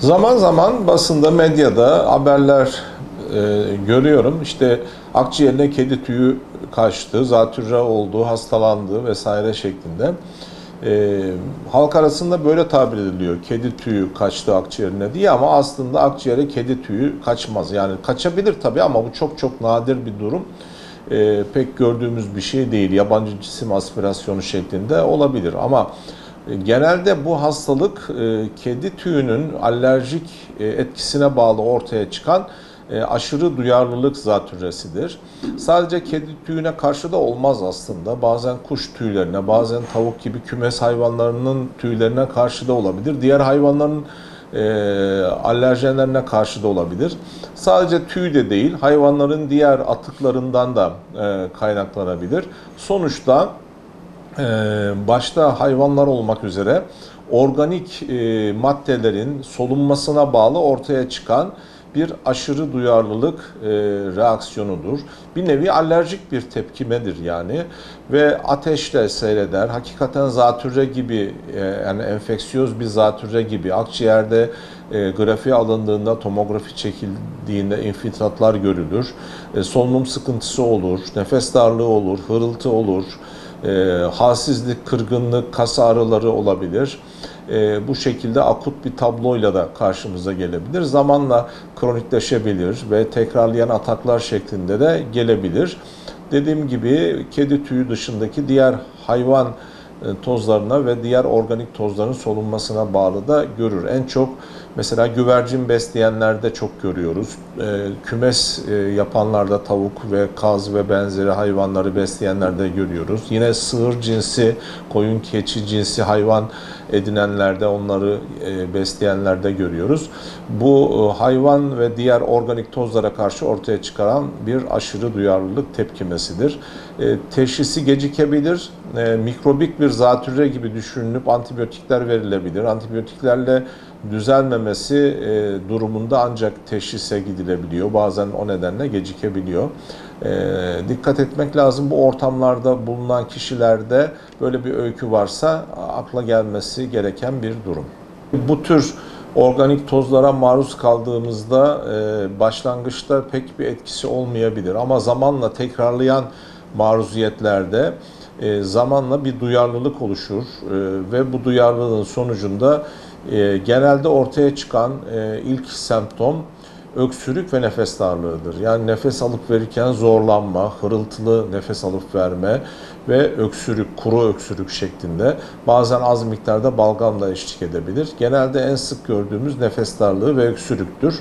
Zaman zaman basında, medyada haberler e, görüyorum. İşte akciğerine kedi tüyü kaçtı, zatürre oldu, hastalandı vesaire şeklinde. E, halk arasında böyle tabir ediliyor. Kedi tüyü kaçtı akciğerine diye ama aslında akciğere kedi tüyü kaçmaz. Yani kaçabilir tabii ama bu çok çok nadir bir durum. E, pek gördüğümüz bir şey değil. Yabancı cisim aspirasyonu şeklinde olabilir ama Genelde bu hastalık e, kedi tüyünün alerjik e, etkisine bağlı ortaya çıkan e, aşırı duyarlılık zatürresidir. Sadece kedi tüyüne karşı da olmaz aslında. Bazen kuş tüylerine, bazen tavuk gibi kümes hayvanlarının tüylerine karşı da olabilir. Diğer hayvanların e, alerjenlerine karşı da olabilir. Sadece tüy de değil, hayvanların diğer atıklarından da e, kaynaklanabilir. Sonuçta başta hayvanlar olmak üzere organik e, maddelerin solunmasına bağlı ortaya çıkan bir aşırı duyarlılık e, reaksiyonudur. Bir nevi alerjik bir tepkimedir yani ve ateşle seyreder. Hakikaten zatürre gibi e, yani enfeksiyöz bir zatürre gibi akciğerde e, grafiğe alındığında, tomografi çekildiğinde infiltratlar görülür. E, solunum sıkıntısı olur, nefes darlığı olur, hırıltı olur e, halsizlik, kırgınlık, kas ağrıları olabilir. E, bu şekilde akut bir tabloyla da karşımıza gelebilir. Zamanla kronikleşebilir ve tekrarlayan ataklar şeklinde de gelebilir. Dediğim gibi kedi tüyü dışındaki diğer hayvan tozlarına ve diğer organik tozların solunmasına bağlı da görür. En çok mesela güvercin besleyenlerde çok görüyoruz. E, kümes e, yapanlarda tavuk ve kaz ve benzeri hayvanları besleyenlerde görüyoruz. Yine sığır cinsi, koyun keçi cinsi hayvan edinenlerde onları besleyenlerde görüyoruz. Bu hayvan ve diğer organik tozlara karşı ortaya çıkaran bir aşırı duyarlılık tepkimesidir. Teşhisi gecikebilir. Mikrobik bir zatürre gibi düşünülüp antibiyotikler verilebilir. Antibiyotiklerle düzelmemesi e, durumunda ancak teşhise gidilebiliyor. Bazen o nedenle gecikebiliyor. E, dikkat etmek lazım bu ortamlarda bulunan kişilerde böyle bir öykü varsa akla gelmesi gereken bir durum. Bu tür organik tozlara maruz kaldığımızda e, başlangıçta pek bir etkisi olmayabilir ama zamanla tekrarlayan maruziyetlerde e, zamanla bir duyarlılık oluşur e, ve bu duyarlılığın sonucunda e, genelde ortaya çıkan e, ilk semptom öksürük ve nefes darlığıdır. Yani nefes alıp verirken zorlanma, hırıltılı nefes alıp verme ve öksürük, kuru öksürük şeklinde bazen az miktarda balgam da eşlik edebilir. Genelde en sık gördüğümüz nefes darlığı ve öksürüktür.